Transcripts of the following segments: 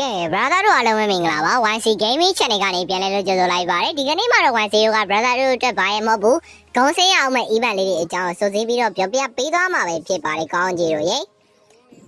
ကဲ brother တို့အားလုံးပဲမင်္ဂလာပါ YC Gaming Channel ကနေပြန်လည်လို့ကြိုဆိုလိုက်ပါတယ်ဒီကနေ့မှာတော့ YC က brother တို့အတွက်ဘာရမဟုတ်ဘူးဂုံးစင်းရအောင်မဲ့ event လေးတွေအကြောင်းစုစည်းပြီးတော့ပြောပြပေးသွားမှာပဲဖြစ်ပါတယ်ကောင်းကြီးတို့ရေ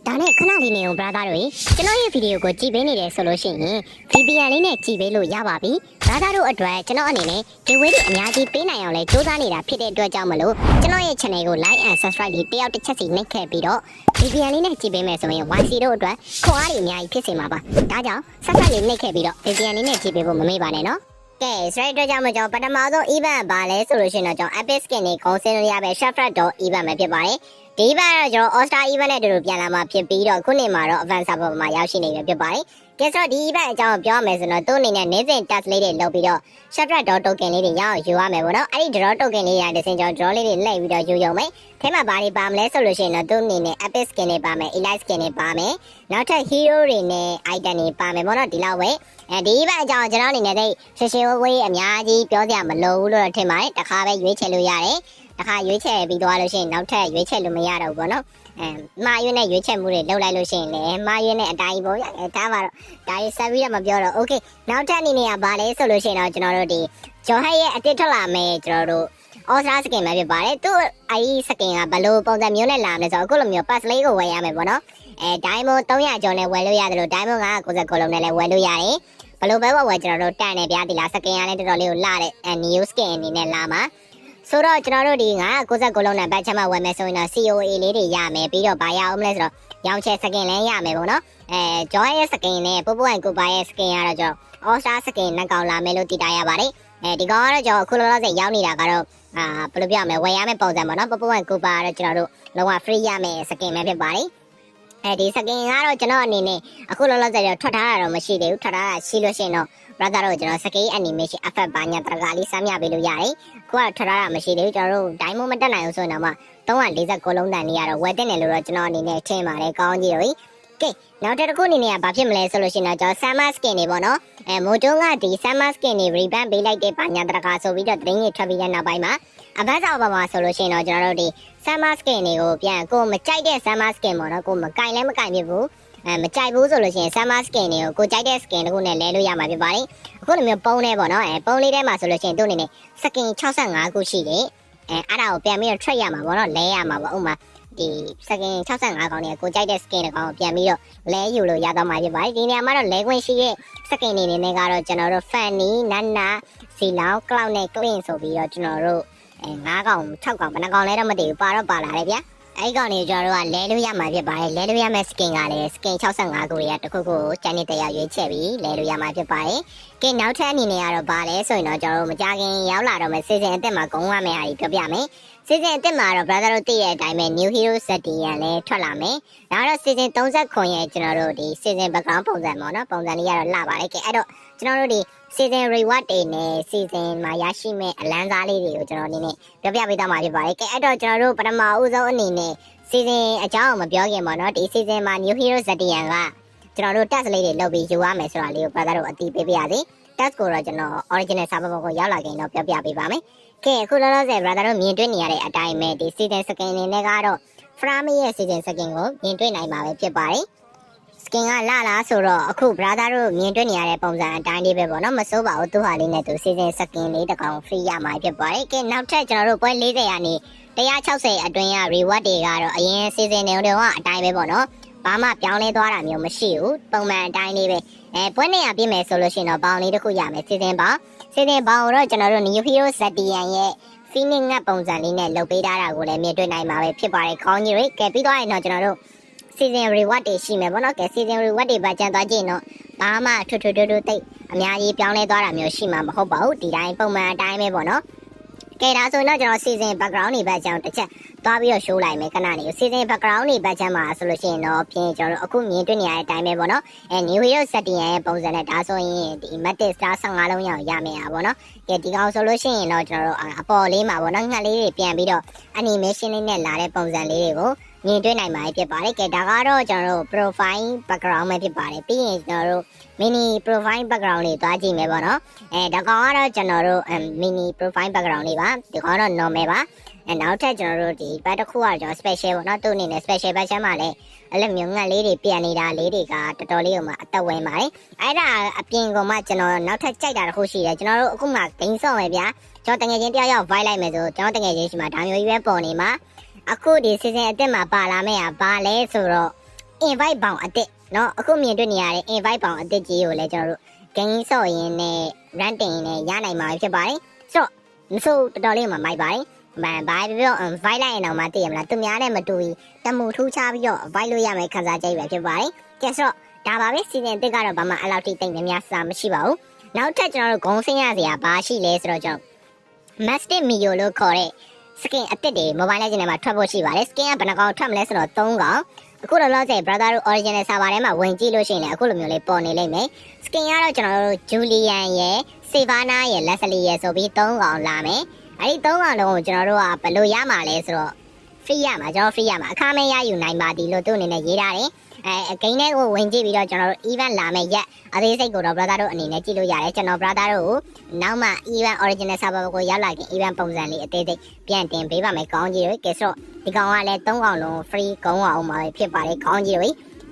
ဒါနဲ့ခဏလေးနေအောင် brother တို့ရေကျွန်တော်ရဲ့ဗီဒီယိုကိုကြည့်ပေးနေတယ်ဆိုလို့ရှိရင် VPN လေးနဲ့ကြည့်ပေးလို့ရပါပြီ brother တို့အတွက်ကျွန်တော်အနေနဲ့ဒီဝေးတွေအများကြီးပေးနိုင်အောင်လဲစူးစမ်းနေတာဖြစ်တဲ့အတွက်ကြောင့်မလို့ကျွန်တော်ရဲ့ channel ကို like and subscribe လေးတယောက်တစ်ချက်စီနှိပ်ခဲ့ပြီးတော့ VPN လေးနဲ့ကြည့်ပေးမယ်ဆိုရင် YC တို့အတွက်ခွန်အားတွေအများကြီးဖြစ်စေမှာပါဒါကြောင့် subscribe လေးနှိပ်ခဲ့ပြီးတော့ VPN လေးနဲ့ကြည့်ပေးဖို့မမေ့ပါနဲ့နော်ကဲ straight အတွက်ကြောင့်မကြောင့်ပထမဆုံး event ဘာလဲဆိုလို့ရှိရင်တော့ကျွန်တော် epic skin တွေခေါင်းစင်းလို့ရပဲ shuffle dot event ပဲဖြစ်ပါတယ် ဒီ event ကတော့ကျွန်တော် all star event နဲ့တူတူပြန်လာမှာဖြစ်ပြီးတော့ခုနှစ်မှာတော့ advance server မှာရောက်ရှိနေပြီဖြစ်ပါတယ်ကဲဆိုတော့ဒီ event အကြောင်းပြောရမယ်ဆိုတော့သူ့အနေနဲ့နေ့စဉ် task လေးတွေလုပ်ပြီးတော့ shuffle dot token လေးတွေရအောင်ယူရမယ်ပေါ့နော်အဲ့ဒီ draw token လေးရတယ်စင်ကျွန်တော် draw လေးတွေလှည့်ပြီးတော့ယူရုံပဲထဲမှာဘာတွေပါမလဲဆိုလို့ရှိရင်တော့သူ့အနေနဲ့ epic skin တွေပါမယ် elite skin တွေပါမယ်နောက်ထပ် hero တွေနဲ့ item တွေပါမယ်ပေါ့နော်ဒီလောက်ပဲအဲဒီဘက်အကြောင်းကျွန်တော်အနေနဲ့သိရှင်းရှင်းဝေးဝေးအများကြီးပြောစရာမလိုဘူးလို့တော့ထင်ပါတယ်တခါပဲရွေးချယ်လို့ရတယ် တခါရွေးချယ်ပြီးသွားလို့ရှိရင်နောက်ထပ်ရွေးချယ်လို့မရတော့ဘူးပေါ့နော်အဲမာရွေးနဲ့ရွေးချယ်မှုတွေလုပ်လိုက်လို့ရှိရင်လည်းမာရွေးနဲ့အတိုင်းပေါ့ရအဲဒါပါတော့ဒါရီဆက်ပြီးတော့မပြောတော့ okay နောက်ထပ်အနေနဲ့ကဘာလဲဆိုလို့ရှိရင်တော့ကျွန်တော်တို့ဒီဂျော်ဟက်ရဲ့အတစ်ထွက်လာမယ်ကျွန်တော်တို့အော်စတာစကင်ပဲဖြစ်ပါတယ်သူအဲဒီစကင်ကဘယ်လိုပုံစံမျိုးနဲ့လာမလဲဆိုတော့အခုလိုမျိုး pass လေးကိုဝယ်ရမယ်ပေါ့နော်အဲ diamond 300ကျော်နဲ့ဝယ်လို့ရတယ်လို့ diamond 999လုံးနဲ့လည်းဝယ်လို့ရတယ်ဘယ်လိုပဲဝယ်ကျွန်တော်တို့တန်နေဗျာဒီလားစကင်ကလည်းတော်တော်လေးကိုလာတဲ့အဲ new skin အနေနဲ့လာမှာ ဆိုတော့ကျွန်တော်တို့ဒီ999လုံးနဲ့ဘတ်ချက်မှဝယ်မယ်ဆိုရင်တော့ COA လေးတွေရမယ်ပြီးတော့ဘာရအောင်မလဲဆိုတော့ရောင်းချဲစကင်လည်းရမယ်ပေါ့နော်အဲ joy ရဲ့စကင်နဲ့ပို့ပို့န်ကိုပါရဲ့စကင်ကတော့ကျွန်တော် all star စကင်နဲ့ကောင်လာမယ်လို့တည်တာရပါတယ်အဲဒီကောင်ကတော့ကျွန်တော်အခုလောလောဆယ်ရောက်နေတာကတော့အာဘယ်လိုပြောရမလဲဝယ်ရမယ့်ပုံစံပေါ့နော်ပပဝန်ကူပါတော့ကျွန်တော်တို့လုံးဝ free ရမယ့်စကင်ပဲဖြစ်ပါတယ် အဲဒီစကင်ကတော့ကျွန်တော်အနေနဲ့အခုလောလောဆယ်တော့ထွက်ထားတာတော့မရှိသေးဘူးထွက်ထားတာရှိလို့ရှိရင်တော့ brother တို့ကျွန်တော်စကင် animation effect ဘာညာတရကလေးစမ်းမြပေးလို့ရတယ်ခုကထွက်ထားတာမရှိသေးဘူးကျွန်တော်တို့ diamond မတက်နိုင်ဘူးဆိုရင်တော့မှ349လုံးတန်နေရတော့ဝယ်တဲ့နယ်လို့တော့ကျွန်တော်အနေနဲ့ထင်ပါတယ်ကောင်းကြီးတော့ကဲနောက်တစ်ခုအနေနဲ့ကဘာဖြစ်မလဲဆိုလို့ရှိရင်တော့ကျွန်တော် summer skin တွေပေါ့နော်အဲမိုတိုးကဒီ summer skin တွေ revamp ပေးလိုက်တဲ့ဘာညာတရကဆိုပြီးတော့သတင်းတွေထွက်ပြီးတဲ့နောက်ပိုင်းမှာ အဘတ်စာဘာမှာဆိုလို့ရှိရင်တော့ကျွန်တော်တို့ဒီ summer skin တွေကိုပြန်ကိုမကြိုက်တဲ့ summer skin ပေါ့နော်ကိုမကင်လည်းမကင်ဖြစ်ဘူးအဲမကြိုက်ဘူးဆိုလို့ရှိရင် summer skin တွေကိုကိုကြိုက်တဲ့ skin တခုနဲ့လဲလို့ရမှာဖြစ်ပါတယ်အခုလိုမျိုးပုံးနေပေါ့နော်အဲပုံးလေးထဲမှာဆိုလို့ရှိရင်သူ့အနေနဲ့ skin 65ခုရှိတယ်အဲအဲ့ဒါကိုပြန်ပြီးတော့ trade ရမှာပေါ့နော်လဲရမှာပေါ့ဥမာဒီစကင်65ကောင်เนี่ยကိုကြိုက်တဲ့ skin တစ်ကောင်ကိုပြန်ပြီးတော့လဲယူလို့ရတော့မှာဖြစ်ပါတယ်ဒီနေရာမှာတော့လဲခွင့်ရှိရဲ့ skin တွေနေနဲ့ကတော့ကျွန်တော်တို့ Fanny, Nana, Zilao, Cloud နဲ့ Clean ဆိုပြီးတော့ကျွန်တော်တို့ အဲ9ကောင်6ကောင်ဘယ်နှကောင်လဲတော့မသိဘူးပါတော့ပါလာတယ်ဗျာအဲ့ကောင်နေကျွန်တော်တို့ကလဲလို့ရမှာဖြစ်ပါတယ်လဲလို့ရမယ့် skin ကလည်း skin 65ခုတွေကတခုခုကျန်တဲ့တရားရွေးချက်ပြီးလဲလို့ရမှာဖြစ်ပါတယ်ကဲနောက်ထပ်အနေနဲ့ကတော့ဘာလဲဆိုရင်တော့ကျွန်တော်တို့မကြခင်ရောက်လာတော့မယ် season အသက်မှာဂုံးရမယ့်အားကြီးပြောပြမယ် season အသက်မှာတော့ brother တို့သိတဲ့အတိုင်းပဲ new hero set တွေရလည်းထွက်လာမယ်ဒါတော့ season 39ရဲ့ကျွန်တော်တို့ဒီ season background ပုံစံပေါ့နော်ပုံစံလေးကတော့လာပါတယ်ကဲအဲ့တော့ကျွန်တော်တို့ဒီ season reward တွေနဲ့ season မှာရရှိမဲ့အလန်းစားလေးတွေကိုကျွန်တော်အနေနဲ့ပြောပြပေးသွားမှာဖြစ်ပါတယ်ကဲအဲ့တော့ကျွန်တော်တို့ပထမဦးဆုံးအနေနဲ့ season အကြောင်းကိုမပြောခင်ပေါ့နော်ဒီ season မှာ new hero set တွေရကကျွန်တော်တို့ test လေးတွေလုပ်ပြီးယူရမယ်ဆိုတာလေးကို brother တို့အသိပေးပါရစေ test ကိုတော့ကျွန်တော် original server ကိုရောက်လာခင်တော့ပြောပြပေးပါမယ်ကဲအခုလောလောဆယ် brother တို့မြင်တွေ့နေရတဲ့အတိုင်းပဲဒီ season skin အနေနဲ့ကတော့ Frame ရဲ့ season skin ကိုမြင်တွေ့နိုင်မှာပဲဖြစ်ပါတယ် skin ကလာလာဆိုတော့အခု brother တို့မြင်တွေ့နေရတဲ့ပုံစံအတိုင်းလေးပဲပေါ့နော်မစိုးပါဘူးသူဟာလေးနဲ့သူ season skin လေးတစ်ကောင် free ရမှာဖြစ်ပါတယ်ကဲနောက်ထပ်ကျွန်တော်တို့ပွဲ40ရာနေ160အတွင်းရ reward တွေကတော့အရင် season တွေတော့အတိုင်းပဲပေါ့နော်ဘာမှပြောင်းလဲသွားတာမျိုးမရှိဘူးပုံမှန်အတိုင်းလေးပဲအဲပွဲနေရပြင်မယ်ဆိုလို့ရှိရင်တော့ဘောင်လေးတစ်ခုရမယ် season ပေါင် season ဘောင်ကိုတော့ကျွန်တော်တို့ new hero zetian ရဲ့ phoenix ငတ်ပုံစံလေးနဲ့လုပ်ပေးထားတာကိုလည်းမြင်တွေ့နိုင်မှာပဲဖြစ်ပါတယ်ခေါင်းကြီးတွေကဲပြီးသွားရင်တော့ကျွန်တော်တို့ season reward တွေရှိမယ်ပေါ့နော်ကဲ season reward တွေပါကြံသွားကြည့်တော့ဘာမှထွတ်ထွတ်ထွတ်ထွတ်တိတ်အများကြီးပြောင်းလဲသွားတာမျိုးရှိမှာမဟုတ်ပါဘူးဒီတိုင်းပုံမှန်အတိုင်းပဲပေါ့နော်ကဲဒါဆိုတော့ကျွန်တော် season background တွေပဲအကြောင်းတစ်ချက်သွားပြီးတော့ show လိုက်မယ်ခဏလေး season background တွေပဲချမ်းမှာဆိုလို့ရှိရင်တော့ဖြင်းကျွန်တော်တို့အခုမြင်တွေ့နေရတဲ့အတိုင်းပဲပေါ့နော်အဲ new hero setting ရဲ့ပုံစံနဲ့ဒါဆိုရင်ဒီ matic star 15လုံးရအောင်ရမယ်อ่ะပေါ့နော်ကဲဒီကောင်ဆိုလို့ရှိရင်တော့ကျွန်တော်တို့အပေါ်လေးမှာပေါ့နော်ငှက်လေးတွေပြန်ပြီးတော့ animation လေးနဲ့လာတဲ့ပုံစံလေးတွေကို မြင်တွေ့နိုင်မှာဖြစ်ပါတယ်ကဲဒါကတော့ကျွန်တော်တို့ profile background ပဲဖြစ်ပါတယ်ပြီးရင်ကျွန်တော်တို့ mini profile background လေးတွားကြည့်မယ်ပေါ့နော်အဲဒါကောင်ကတော့ကျွန်တော်တို့ mini profile background လေးပါဒီကောင်ကတော့ normal ပါအဲနောက်ထပ်ကျွန်တော်တို့ဒီဘတ်တစ်ခုကကျွန်တော် special ပေါ့နော်သူ့အနေနဲ့ special version မှာလည်းအဲ့လိုမျိုးငတ်လေးတွေပြန်နေတာလေးတွေကတော်တော်လေးကိုမှအသက်ဝင်ပါတယ်အဲ့ဒါအပြင်ကမှကျွန်တော်နောက်ထပ်ကြိုက်တာတစ်ခုရှိတယ်ကျွန်တော်တို့အခုမှဂိမ်းဆော့မယ်ဗျာကျွန်တော်တကယ်ချင်းတယောက်ယောက် vibe လိုက်မယ်ဆိုကျွန်တော်တကယ်ချင်းရှိမှဒါမျိုးကြီးပဲပေါ်နေမှာ အခုဒီ season အစ်စ်မှာပါလာမယ့်ဟာဘာလဲဆိုတော့ invite ဘောင်အစ်စ်เนาะအခုမြင်တွေ့နေရတဲ့ invite ဘောင်အစ်စ်ကြီးကိုလည်းကျွန်တော်တို့ game ဆော့ရင်းနဲ့ run တင်ရင်းနဲ့ရနိုင်မှာဖြစ်ပါတယ်ဆိုတော့မဆိုတော်တော်လေးမှမိုက်ပါတယ်မန်ဘာပြော invite လိုက်ရင်တော့မသိရမလားသူများနဲ့မတူဘူးတမူထူးခြားပြီးတော့ invite လို့ရမယ်ခန်းစားချက်ပဲဖြစ်ပါတယ်ကဲဆိုတော့ဒါပါပဲ season 1ကတော့ဘာမှအဲ့လောက်ထိတိတ်များများစာမရှိပါဘူးနောက်ထပ်ကျွန်တော်တို့ဂုံးစင်းရစရာဘာရှိလဲဆိုတော့ကျွန်တော် Mastiff Mio လို့ခေါ်တဲ့ skin အစ်စ်တွေ Mobile Legends ထဲမှာထွက်ဖို့ရှိပါတယ် skin ကဘယ်နှကောင်ထွက်မလဲဆိုတော့3ကောင်အခုတော့လောဆယ် brother တို့ original server ထဲမှာဝင်ကြည့်လို့ရှိရင်လည်းအခုလိုမျိုးလေးပေါ်နေလိမ့်မယ် skin ကတော့ကျွန်တော်တို့ Julian ရယ် Savannah ရယ် Leslie ရယ်ဆိုပြီး3ကောင်လာမယ်အဲ့ဒီ3ကောင်လုံးကိုကျွန်တော်တို့ကဘယ်လိုရမှာလဲဆိုတော့ free ရမှာကျွန်တော် free ရမှာအခမဲ့ရယူနိုင်ပါသည်လို့သူ့အနေနဲ့ရေးထားတယ် အဲအကိန်းထဲကိုဝင်ကြည့်ပြီးတော့ကျွန်တော်တို့ event လာမယ်ရက်အသေးစိတ်ကိုတော့ brother တို့အနေနဲ့ကြည့်လို့ရတယ်ကျွန်တော် brother တို့ကိုနောက်မှ event original server ကိုရောက်လာခင် event ပုံစံလေးအသေးစိတ်ပြန်တင်ပေးပါမယ်ကောင်းကြီးတွေကဲဆိုတော့ဒီကောင်ကလည်း၃ကောင်လုံး free ကုန်းအောင်မှာပဲဖြစ်ပါတယ်ကောင်းကြီးတွေ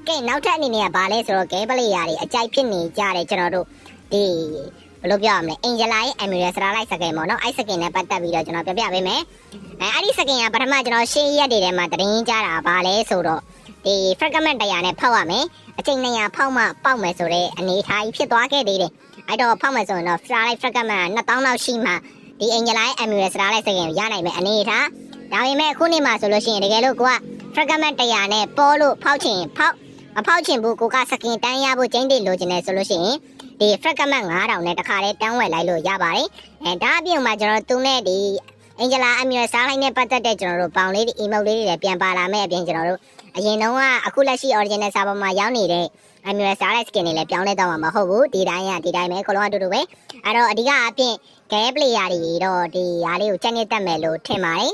ကဲနောက်ထပ်အနေနဲ့ကဘာလဲဆိုတော့ gameplay ရာတွေအကြိုက်ဖြစ်နေကြတယ်ကျွန်တော်တို့ဒီဘယ်လိုပြောရမလဲ Angela ရဲ့ Emerald Starlight skin ပေါ့နော်အဲ့ skin နဲ့ပတ်သက်ပြီးတော့ကျွန်တော်ပြောပြပေးမယ်အဲအဲ့ဒီ skin ကပထမကျွန်တော်ရှေ့ရက်တွေထဲမှာသတင်းကြတာဘာလဲဆိုတော့ ဒီ fragment 100နဲ့ဖောက်ရမယ်အချိန်200ဖောက်မှပေါက်မယ်ဆိုတဲ့အနေအထားကြီးဖြစ်သွားခဲ့သေးတယ်အဲ့တော့ဖောက်မယ်ဆိုရင်တော့ Starlight fragment 2000လောက်ရှိမှဒီ Angela ရဲ့ Emerald Starlight skin ကိုရနိုင်မယ်အနေအထားဒါပေမဲ့အခုနေ့မှာဆိုလို့ရှိရင်တကယ်လို့ကိုက fragment 100နဲ့ပေါ်လို့ဖောက်ချင်ဖောက်မဖောက်ချင်ဘူးကိုကစကင်တန်းရဖို့ကျင်းတိလိုချင်တယ်ဆိုလို့ရှိရင်ဒီ fragment 9000နဲ့တခါလေးတန်းဝယ်လိုက်လို့ရပါတယ်အဲဒါအပြင်မှာကျွန်တော်သူနဲ့ဒီအင်ဂျလာအမီရစားလိုက်နဲ့ပတ်သက်တဲ့ကျွန်တော်တို့ပေါင်လေးတွေ emote လေးတွေလည်းပြန်ပါလာမယ့်အပြင်ကျွန်တော်တို့ အရင်တုန်းကအခုလက်ရှိ original server မှာရောက်နေတဲ့အမီရစားလိုက် skin တွေလည်းပြောင်းလဲတော့မှာမဟုတ်ဘူးဒီတိုင်းကဒီတိုင်းပဲအကုန်လုံးအတူတူပဲအဲ့တော့အဓိကအပြင် game player တွေတော့ဒီဟာလေးကိုချက်ညစ်တတ်မယ်လို့ထင်ပါတယ်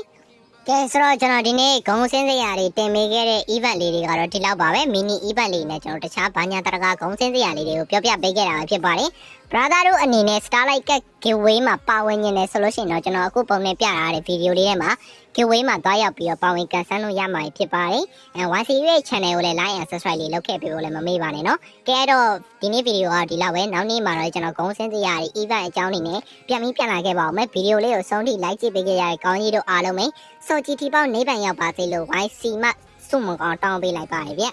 ကဲဆိုတော့ကျွန်တော်ဒီနေ့ဂုံစင်းစရာတွေတင်ပေးခဲ့တဲ့ event လေးတွေကတော့ဒီလောက်ပါပဲ mini event လေးနဲ့ကျွန်တော်တခြားဘာညာတရကဂုံစင်းစရာလေးတွေကိုပြောပြပေးခဲ့တာပဲဖြစ်ပါတယ် brother တို့အနေနဲ့ starlight cat giveaway မှာပါဝင်နေတယ်ဆိုလို့ရှိရင်တော့ကျွန်တော်အခုပုံနဲ့ပြထားတဲ့ဗီဒီယိုလေးထဲမှာ giveaway မှာတွားရောက်ပြီးတော့ပါဝင်ကန်ဆန်းလို့ရမှာဖြစ်ပါတယ်အဲ 1C ရဲ့ channel ကိုလည်း like and subscribe လေးလုပ်ခဲ့ပေးဖို့လည်းမမေ့ပါနဲ့နော်ကဲအဲ့တော့ဒီနေ့ဗီဒီယိုကဒီလောက်ပဲနောက်နေ့မှာတော့ကျွန်တော်ဂုံစင်းစရာတွေ event အကြောင်းတွေနဲ့ပြန်ပြီးပြန်လာခဲ့ပါအောင်မယ်ဗီဒီယိုလေးကိုဆုံးထိ like ကြည့်ပေးကြရတဲ့ကောင်းကြီးတို့အားလုံးပဲစောကြည်ထီပေါက်နေပန်ရောက်ပါစေလို့ YC မှစုမကောင်းတောင်းပေးလိုက်ပါတယ်ဗျ